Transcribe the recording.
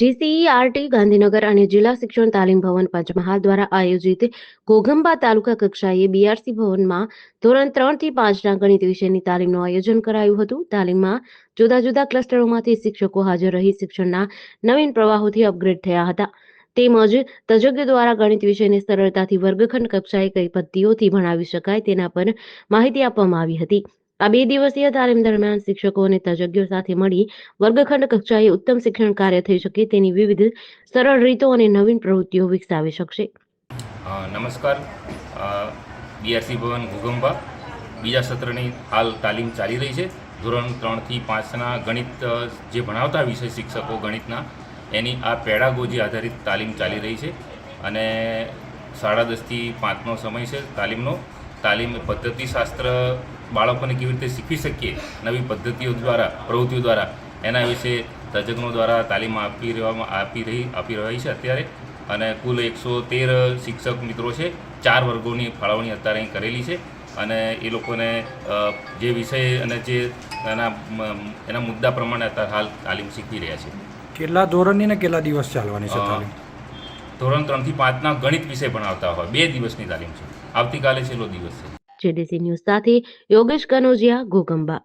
GCERT, Gandhinagar અને જિલ્લા શિક્ષણ તાલીમ ભવન પંચમહાલ દ્વારા આયોજિત ઘોઘંબા તાલુકા કક્ષાએ બીઆરસી ભવનમાં ધોરણ ત્રણથી પાંચના ગણિત વિષયની તાલીમનું આયોજન કરાયું હતું. તાલીમમાં જુદા જુદા ક્લસ્ટરોમાંથી શિક્ષકો હાજર રહી શિક્ષણના નવીન પ્રવાહોથી અપગ્રેડ થયા હતા. તેમજ તજજ્ઞ દ્વારા ગણિત વિષયને સરળતાથી વર્ગખંડ કક્ષાએ કઈ પદ્ધતિઓથી ભણાવી શકાય તેના પર માહિતી આપવામાં આવી હતી. આ બે દિવસીય તાલીમ દરમિયાન શિક્ષકો અને તજજ્ઞો સાથે મળી વર્ગખંડ કક્ષાએ ઉત્તમ શિક્ષણ કાર્ય થઈ શકે તેની વિવિધ સરળ રીતો અને નવીન પ્રવૃત્તિઓ વિકસાવી શકશે. નમસ્કાર. બીઆરસી ભવન ઘુગંબા બીજા સત્રની હાલ તાલીમ ચાલી રહી છે. ધોરણ ત્રણથી પાંચના ગણિત જે ભણાવતા વિષય શિક્ષકો ગણિતના, એની આ પેડાગોજી આધારિત તાલીમ ચાલી રહી છે. અને સાડા દસથી પાંચનો સમય છે તાલીમનો. તાલીમ પદ્ધતિશાસ્ત્ર બાળકોને કેવી રીતે શીખવી શકીએ નવી પદ્ધતિઓ દ્વારા પ્રવૃત્તિઓ દ્વારા એના વિશે તજજ્ઞો દ્વારા તાલીમ આપી રહેવામાં આપી રહી આપી રહી છે અત્યારે. અને કુલ એકસો તેર શિક્ષક મિત્રો છે ચાર વર્ગોની ફાળવણી અત્યારે અહીં કરેલી છે. અને એ લોકોને જે વિષય અને જે એના એના મુદ્દા પ્રમાણે અત્યારે હાલ તાલીમ શીખવી રહ્યા છે. કેટલા ધોરણની ને કેટલા દિવસ ચાલવાની છે ધોરણ ત્રણથી પાંચના ગણિત વિષય ભણાવતા હોય બે દિવસની તાલીમ છે. આવતીકાલે છેલ્લો દિવસ છે. જેડીસી ન્યૂઝ સાથે યોગેશ કનોજિયા ઘોગંબા